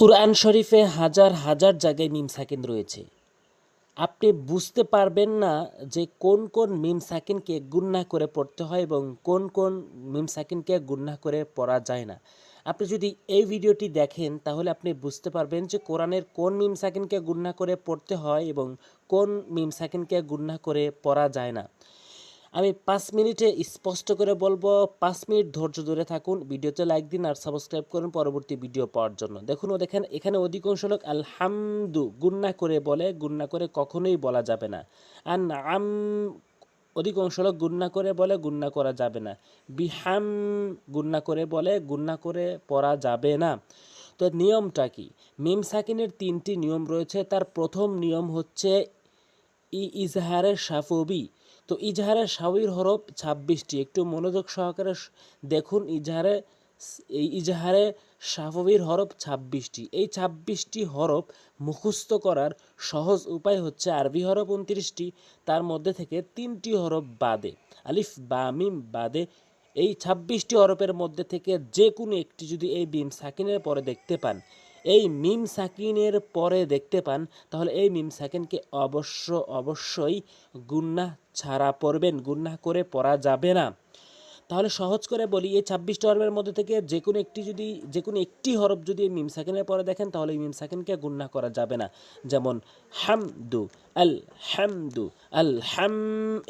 কুরআন শরীফে হাজার হাজার জায়গায় মিম সাকিন রয়েছে। আপনি বুঝতে পারবেন না যে কোন কোন মিম সাকিনকে গুন্না করে পড়তে হয় এবং কোন কোন মিম সাকিনকে গুন্না করে পড়া যায় না। আপনি যদি এই ভিডিওটি দেখেন, তাহলে আপনি বুঝতে পারবেন যে কোরআনের কোন মিম সাকিনকে গুন্না করে পড়তে হয় এবং কোন মিম সাকিনকে গুন্না করে পড়া যায় না। আমি পাঁচ মিনিটে স্পষ্ট করে বলব, পাঁচ মিনিট ধৈর্য ধরে থাকুন, ভিডিওতে লাইক দিন আর সাবস্ক্রাইব করুন পরবর্তী ভিডিও পাওয়ার জন্য। দেখুন ও দেখেন, এখানে অধিকাংশ লোক আলহামদু গুন্না করে বলে গুন্না করে কখনোই বলা যাবে না। আর আম অধিকাংশ লোক গুন্না করে বলে গুন্না করা যাবে না। বিহাম গুন্না করে বলে গুন্না করে পড়া যাবে না। তো নিয়মটা কি? মিম সাকিনের তিনটি নিয়ম রয়েছে। তার প্রথম নিয়ম হচ্ছে ই ইজহারের সাফবি তো ইজহারের সাবির হরফ ছাব্বিশটি। একটু মনোযোগ সহকারে দেখুন ইজহারে এই ইজহারে সাফবির হরফ ছাব্বিশটি। এই ছাব্বিশটি হরফ মুখস্থ করার সহজ উপায় হচ্ছে আরবি হরফ উনত্রিশটি, তার মধ্যে থেকে তিনটি হরফ বাদে, আলিফ, বা, মিম বাদে। এই ছাব্বিশটি হরফের মধ্যে থেকে যে কোনো একটি যদি এই বিম সাকিনের পরে দেখতে পান এই মিম সাকিনের পরে দেখতে পান, তাহলে এই মিম সাকিনকে অবশ্য, অবশ্যই গুন্না ছাড়া পড়বেন, গুন্না করে পড়া যাবে না। তাহলে সহজ করে বলি, এই ছাব্বিশটা হরফের মধ্যে থেকে যে কোনো একটি যদি যে কোনো একটি হরফ যদি মিম সাকিনের পরে দেখেন, তাহলে মিম সাকিনকে গুন্না করা যাবে না। যেমন, হামদু আল হামদু আল হাম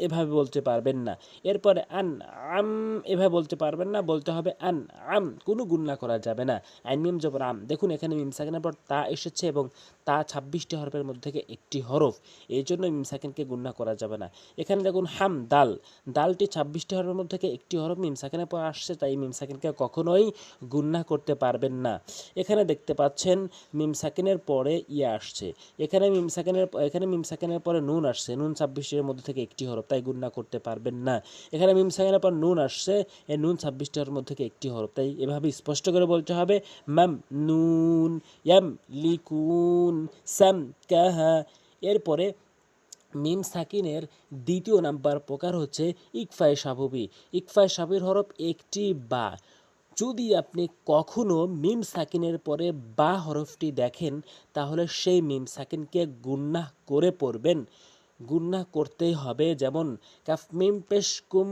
এভাবে বলতে পারবেন না। এরপরে আন আম এভাবে বলতে পারবেন না, বলতে হবে আন আম কোনো গুন্না করা যাবে না। আইন মিম জবর আম, দেখুন এখানে মিম সাকিনের পর তা এসেছে এবং তা ছাব্বিশটি হরফের মধ্যে থেকে একটি হরফ। এই জন্য মিম সাকিনকে গুন্না করা যাবে না। এখানে দেখুন হাম দাল দালটি ছাব্বিশটি হরফের মধ্যে থেকে একটি হরফ মিম সাকিনের পর আসছে, তাই মিম সাকিনকে কখনোই গুন্না করতে পারবেন না। এখানে দেখতে পাচ্ছেন মিম সাকিনের পরে ইয়ে আসছে। এখানে মিম সাকিনের এখানে মিম সাকিনের পরে নুন আসছে। নুন ছাব্বিশের মধ্যে থেকে একটি হরফ, তাই গুন্না করতে পারবেন না। এখানে মিম সাকিনের পর নুন আসছে এই নুন ছাব্বিশটার মধ্যে থেকে একটি হরফ, তাই এভাবে স্পষ্ট করে বলতে হবে ম্যাম নুন, ইয়াম লিকুন স্যাম কাহা, এরপরে মিম সাকিনের দ্বিতীয় নাম্বার প্রকার হচ্ছে ইকফায় সাবুবি। ইকফায় সাবির হরফ একটি বা। যদি আপনি কখনো মিম সাকিনের পরে বা হরফটি দেখেন, তাহলে সেই মিম সাকিনকে গুন্নাহ করে পড়বেন। গুন্না করতেই হবে। যেমন, কাফ মিম পেশ কুম,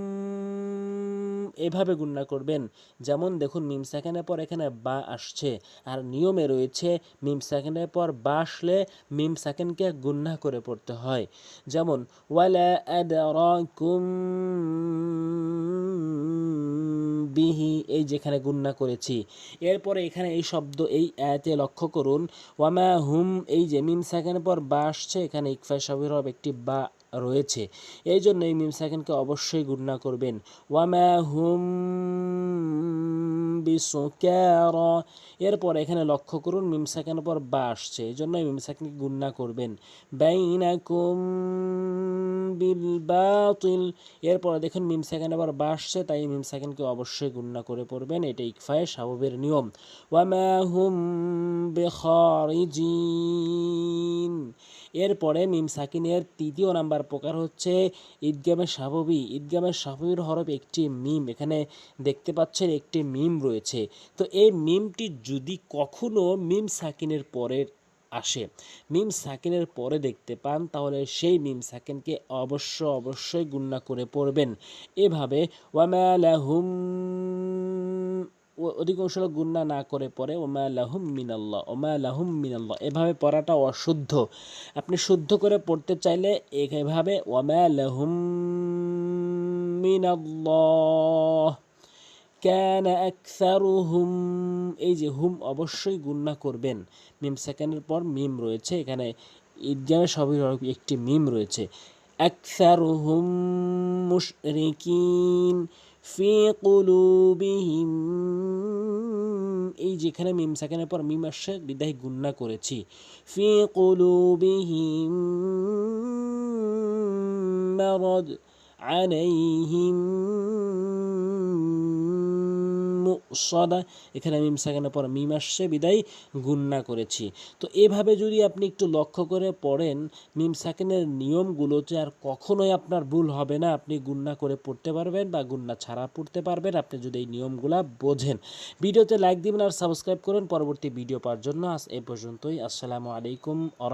এভাবে গুন্না করবেন। যেমন, দেখুন, মিম সেকেন্ডের পর এখানে বা আসছে। আর নিয়মে রয়েছে, মিম সেকেন্ডের পর বা আসলে মিম সেকেন্ডকে গুন্না করে পড়তে হয়। যেমন, ওয়ালা আদরাকুম বিহি, এই যেখানে গুন্না করেছি। এরপরে এখানে এই শব্দ, এই আয়াতে লক্ষ্য করুন, ওয়ামা হুম এই যে মিম সেকেন্ডের পর বা আসছে, এখানে ইকফা সবির একটি বা রয়েছে। এই জন্য এই মিম সেকেন্ডকে অবশ্যই গুন্না করবেন। ওয়ামা হুম বিসুকার এরপর এখানে লক্ষ্য করুন, মিম সেকেন্ডের পর বা আসছে। এই জন্য এই মিম সেকেন্ডকে গুন্না করবেন। বাইনাকুম বিল বাতিল এরপর দেখুন, মিম সেকেন্ড আবার বা আসছে তাই মিম সেকেন্ডকে অবশ্যই গুন্না করে পড়বেন। এটা ইকফায় স্বাভাবের নিয়ম। ওয়ামা হুম বেখারিজিন। এরপরে মিম সাকিনের তৃতীয় নাম্বার প্রকার হচ্ছে ঈদগামের স্বাভাবী। ঈদগামের স্বাভাবির হরফ একটি মিম। এখানে দেখতে পাচ্ছেন একটি মিম রয়েছে। তো এই মিমটি যদি কখনো মিম সাকিনের পরের আসে। মিম সাকিনের পরে দেখতে পান, তাহলে সেই মিম সাকিনকে অবশ্য অবশ্যই গুন্না করে পড়বেন। এভাবে ওয়ামা লাহুম ও- অধিকাংশ লোক গুন্না না করে পড়ে ওমা মিনাল্লাহ ওমা লাহুম মিনাল্লাহ। এভাবে পড়াটা অশুদ্ধ। আপনি শুদ্ধ করে পড়তে চাইলে এভাবে ওমা মিনাল্লাহ ক্যান আকসারুহুম এই যে হুম অবশ্যই গুন্না করবেন মিম সেকেন্ডের পর মিম রয়েছে এখানে ঈদগামের সবই একটি মিম রয়েছে আকসারুহুম মুশরিকিন ফি কুলুবিহিম এই যেখানে মিম সেকেন্ডের পর মিম আসছে বিদায় গুন্না করেছি ফি কুলুবিহিম মারাদ عليهم মিমু সদা এখানে মিম সাকেনের পর মিম আসছে, বিদায় গুন্না করেছি। তো এভাবে যদি আপনি একটু লক্ষ্য করে পড়েন, মিম সাকেনের নিয়মগুলোতে আর কখনোই আপনার ভুল হবে না। আপনি গুন্না করে পড়তে পারবেন বা গুন্না ছাড়া পড়তে পারবেন। আপনি যদি এই নিয়মগুলা বোঝেন। ভিডিওতে লাইক দিবেন আর সাবস্ক্রাইব করুন। পরবর্তী ভিডিও পাওয়ার জন্য আজ এ পর্যন্তই। আসসালামু আলাইকুম আ